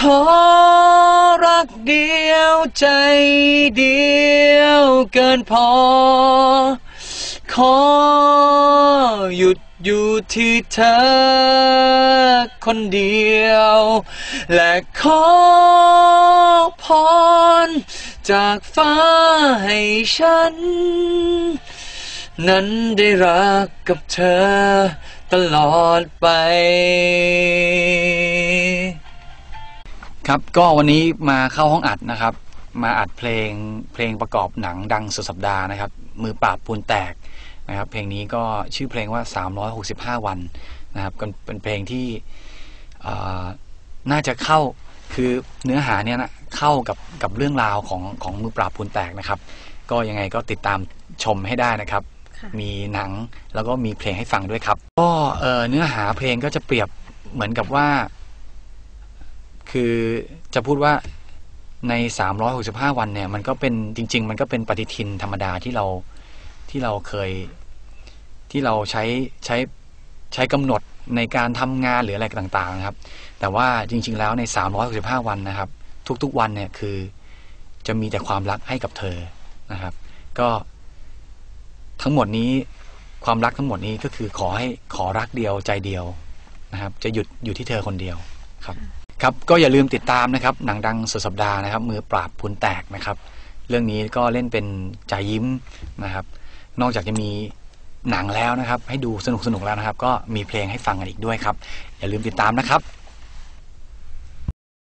ขอรักเดียวใจเดียวเกินพอ ขอหยุดอยู่ที่เธอคนเดียว และขอพรจากฟ้าให้ฉัน นั้นได้รักกับเธอตลอดไป ครับก็วันนี้มาเข้าห้องอัดนะครับ มาอัดเพลงเพลงประกอบหนังดังสุดสัปดาห์นะครับ มือปราบปูนแตกนะครับ เพลงนี้ก็ชื่อเพลงว่า 365 วันนะครับก็เป็นเพลงที่อ่าน่าจะเข้าคือเนื้อหาเนี่ยนะเข้ากับกับเรื่องราวของของมือปราบปูนแตกนะครับ ก็ยังไงก็ติดตามชมให้ได้นะครับค่ะมีหนังแล้วก็มีเพลงให้ฟังด้วยครับ ก็เอ่อเนื้อหาเพลงก็จะเปรียบเหมือนกับว่า คือจะพูดว่าใน 365 วันเนี่ย มันก็เป็นจริง ๆ มันก็เป็นปฏิทินธรรมดาที่เราที่เราเคยที่เราใช้ใช้ใช้กำหนดในการทำงานหรืออะไรต่างๆนะครับ แต่ว่าจริง ๆ แล้วใน 365 วันนะครับ ทุกๆวันเนี่ยคือจะมีแต่ความรักให้กับเธอนะครับ ก็ทั้งหมดนี้ความรักทั้งหมดนี้ก็คือขอให้ขอรักเดียวใจเดียวนะครับ จะหยุดอยู่ที่เธอคนเดียวครับ ครับก็อย่าลืมติดตามนะครับหนังดังสุดสัปดาห์นะครับ มือปราบพุนแตกนะครับ เรื่องนี้ก็เล่นเป็นจ่ายิ้มนะครับ นอกจากจะมีหนังแล้วนะครับ ให้ดูสนุกสนุกแล้วนะครับ ก็มีเพลงให้ฟังกันอีกด้วยครับ อย่าลืมติดตามนะครับ